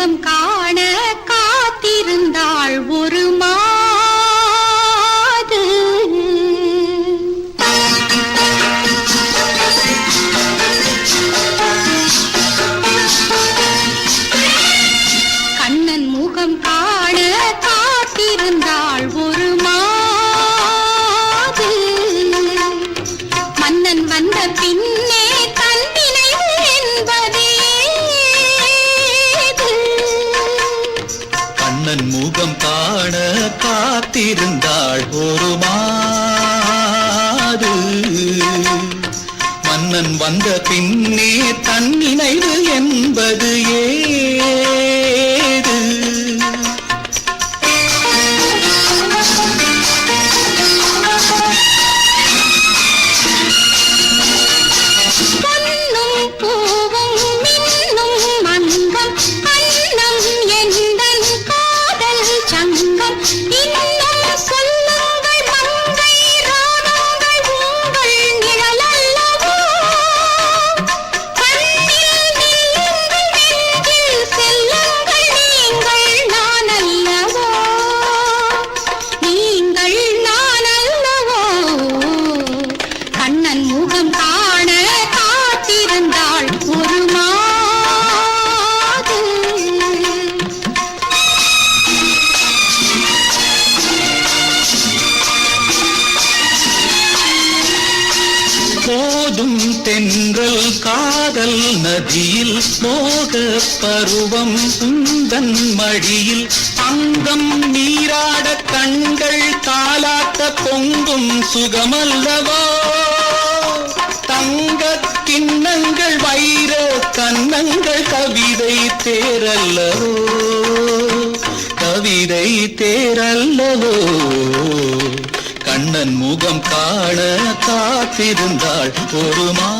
முகம் காண கண்ணன் முகம் காண காத்திருந்தாள் ஒரு மாது மன்னன் வந்த பின்னே தன் நினைவு என்பது ஏ தென்றல் காதல் நதியில் மோக பருவம் உந்தன் மடியில் அங்கம் நீராட கண்கள் தாலாட்ட பொங்கும் சுகமல்லவோ? தங்க கிண்ணங்கள் வைர கன்னங்கள் கவிதை தேரல்லவோ? கவிதை தேரல்லவோ? முகம் காண காத்திருந்தாள் ஒரு மா